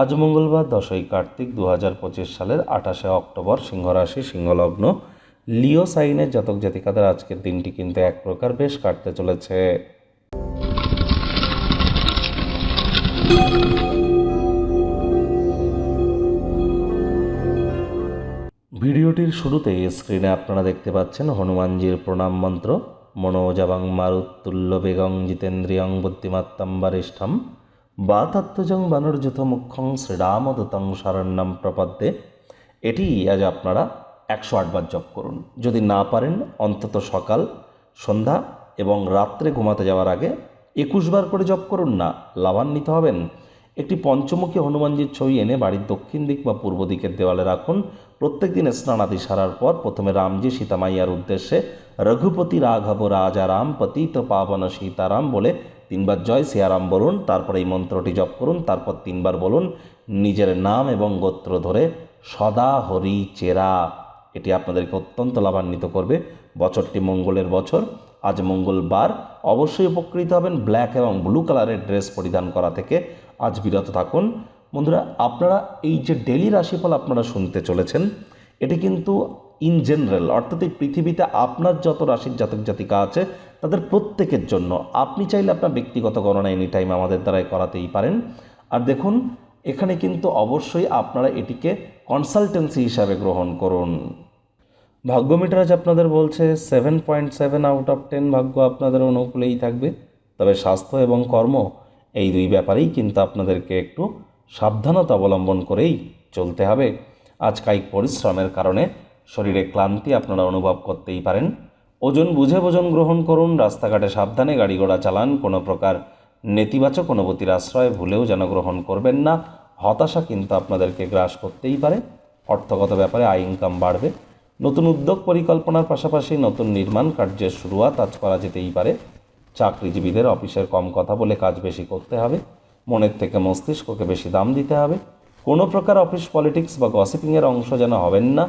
আজ মঙ্গলবার দশই কার্তিক দু হাজার পঁচিশ সালের আঠাশে অক্টোবর সিংহরাশি সিংহলগ্ন। লিও সাইনের জাতক জাতিকাদের আজকের দিনটি কিন্তু এক প্রকার বেশ কাটতে চলেছে। ভিডিওটির শুরুতেই স্ক্রিনে আপনারা দেখতে পাচ্ছেন হনুমানজির প্রণাম মন্ত্র, মনোজাবাং মারুত্তুল্য বেগং জিতেন্দ্রিয়ং বুদ্ধিমাত্তাম বারিষ্ঠম বা তত্ত্বজং বানর্যুত মুখ্যং শ্রীরামদূতং শরণ্যম প্রপদ্যে। এটি আজ আপনারা একশো আটবার জপ করুন। যদি না পারেন, অন্তত সকাল, সন্ধ্যা এবং রাত্রে ঘুমাতে যাওয়ার আগে একুশ বার করে জপ করুন না, লাভান্বিত হবেন। একটি পঞ্চমুখী হনুমানজির ছবি এনে বাড়ির দক্ষিণ দিক বা পূর্ব দিকের দেওয়ালে রাখুন। প্রত্যেক দিন স্নানাদি সারার পর প্রথমে রামজি সীতামাইয়ার উদ্দেশ্যে রঘুপতি রাঘব রাজা রাম পতিত পাবন সীতারাম বলে তিনবার জয়, সিয়ারাম বলুন, তারপর এই মন্ত্রটি জপ করুন, তারপর তিনবার বলুন, নিজের নাম এবং গোত্র ধরে সদা হরি চেরা। এটি আপনাদেরকে অত্যন্ত লাভান্বিত করবে। বছরটি মঙ্গলের বছর। আজ মঙ্গলবার। অবশ্যই উপকৃত হবেন ব্ল্যাক এবং ব্লু কালারের ড্রেস পরিধান করা থেকে। আজ বিরত থাকুন। বন্ধুরা, আপনারা এই যে ডেলি রাশিফল আপনারা শুনতে চলেছেন, এটি কিন্তু ইন জেনারেল অর্থাৎ এই পৃথিবীতে আপনার যত রাশির জাতক জাতিকা আছে, তাদের প্রত্যেকের জন্য আপনি চাইলে আপনার ব্যক্তিগত গণনা এনি টাইম আমাদের দ্বারাই করাতেই পারেন। আর দেখুন, এখানে কিন্তু অবশ্যই আপনারা এটিকে কনসালটেন্সি হিসাবে গ্রহণ করুন। ভাগ্য মিটার আজ আপনাদের বলছে seven point seven out of ten ভাগ্য আপনাদের অনুকূলেই থাকবে। তবে স্বাস্থ্য এবং কর্ম, এই দুই ব্যাপারেই কিন্তু আপনাদেরকে একটু সাবধানতা অবলম্বন করেই চলতে হবে। আজ কায়িক পরিশ্রমের কারণে শরীরে ক্লান্তি আপনারা অনুভব করতেই পারেন। ওজন বুঝে ভোজন গ্রহণ করুন, রাস্তাঘাটে সাবধানে গাড়ি ঘোড়া চালান, কোনো প্রকার নেতিবাচক অনুভূতির আশ্রয় ভুলেও যেন গ্রহণ করবেন না। হতাশা কিন্তু আপনাদেরকে গ্রাস করতেই পারে। অর্থগত ব্যাপারে আয় ইনকাম বাড়বে। নতুন উদ্যোগ পরিকল্পনার পাশাপাশি নতুন নির্মাণ কার্যের শুরুয়াত আজ করা যেতেই পারে। চাকরিজীবীদের অফিসের কম কথা বলে কাজ বেশি করতে হবে। মনের থেকে মস্তিষ্ককে বেশি দাম দিতে হবে। কোনো প্রকার অফিস পলিটিক্স বা গসিপিংয়ের অংশ যেন হবেন না।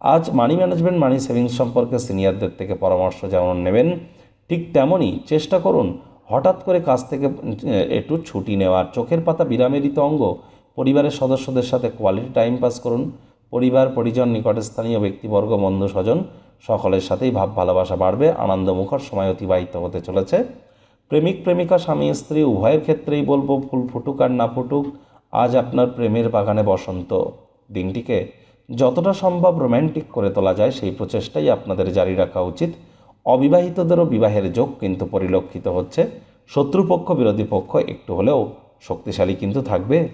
আজ মানি ম্যানেজমেন্ট মানি সেভিংস সম্পর্কে সিনিয়রদের থেকে পরামর্শ যেমন নেবেন, ঠিক তেমনই চেষ্টা করুন হঠাৎ করে কাজ থেকে একটু ছুটি নেওয়ার। চোখের পাতা বিরামেরিত অঙ্গ। পরিবারের সদস্যদের সাথে কোয়ালিটি টাইম পাস করুন। পরিবার, পরিজন নিকটস্থানীয় ব্যক্তিবর্গ, বন্ধু, স্বজন, সকলের সাথেই ভাব, ভালোবাসা বাড়বে। আনন্দমুখর সময় অতিবাহিত হতে চলেছে। প্রেমিক, প্রেমিকা, স্বামী, স্ত্রী, উভয়ের ক্ষেত্রেই বলব, ফুল ফুটুক আর না ফুটুক, আজ আপনার প্রেমের বাগানে বসন্ত দিনটিকে যতটা সম্ভব রোম্যান্টিক করে তোলা যায় সেই প্রচেষ্টাই আপনাদের জারি রাখা উচিত। অবিবাহিতদেরও বিবাহের যোগ কিন্তু পরিলক্ষিত হচ্ছে। শত্রুপক্ষ, বিরোধী পক্ষ একটু হলেও শক্তিশালী কিন্তু থাকবে।